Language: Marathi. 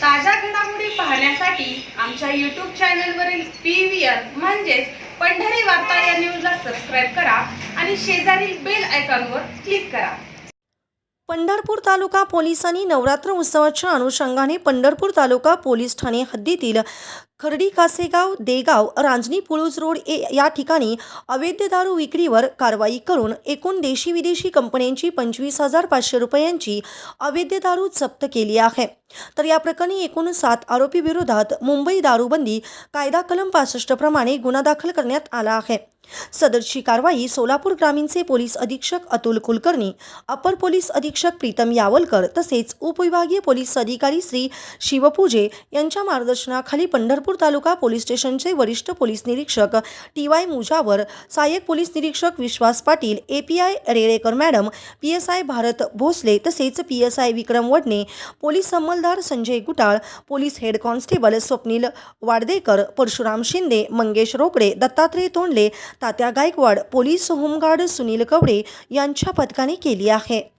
ताज्या घडामोडी पाहण्यासाठी आमच्या यूट्यूब चॅनलवरील पी व्ही आर म्हणजेच पंढरी वार्ता या न्यूजला सबस्क्राईब करा आणि शेजारील बेल आयकॉनवर क्लिक करा. पंढरपूर तालुका पोलिसांनी नवरात्र उत्सवाच्या अनुषंगाने पंढरपूर तालुका पोलीस ठाणे हद्दीतील खर्डी कासेगाव देगाव रांजणी पुळूज रोड ए या ठिकाणी अवैध दारू विक्रीवर कारवाई करून एकूण देशी विदेशी कंपन्यांची पंचवीस हजार पाचशे रुपयांची अवैध दारू जप्त केली आहे. तर या प्रकरणी एकूण सात आरोपी विरोधात मुंबई दारूबंदी कायदा कलम पासष्ट प्रमाणे गुन्हा दाखल करण्यात आला आहे. सदरची कारवाई सोलापूर ग्रामीणचे पोलीस अधीक्षक अतुल कुलकर्णी अपर पोलीस अधीक्षक प्रीतम यावलकर तसेच उपविभागीय पोलीस अधिकारी श्री शिवपूजे यांच्या मार्गदर्शनाखाली पंढरपूर तालुका पोलीस स्टेशनचे वरिष्ठ पोलीस निरीक्षक टी वाय मुजावर सहाय्यक पोलीस निरीक्षक Vishwas Patil A P I Relekar madam P S I Bharat Bhosale तसेच P S I Vikram Wadne police अंमलदार Sanjay Gutal police head constable Swapnil Wadadekar Parshuram Shinde Mangesh Rokade Dattatray Tondale Tatya Gaikwad police home guard Sunil Kawade यांच्या पथकाने केली आहे.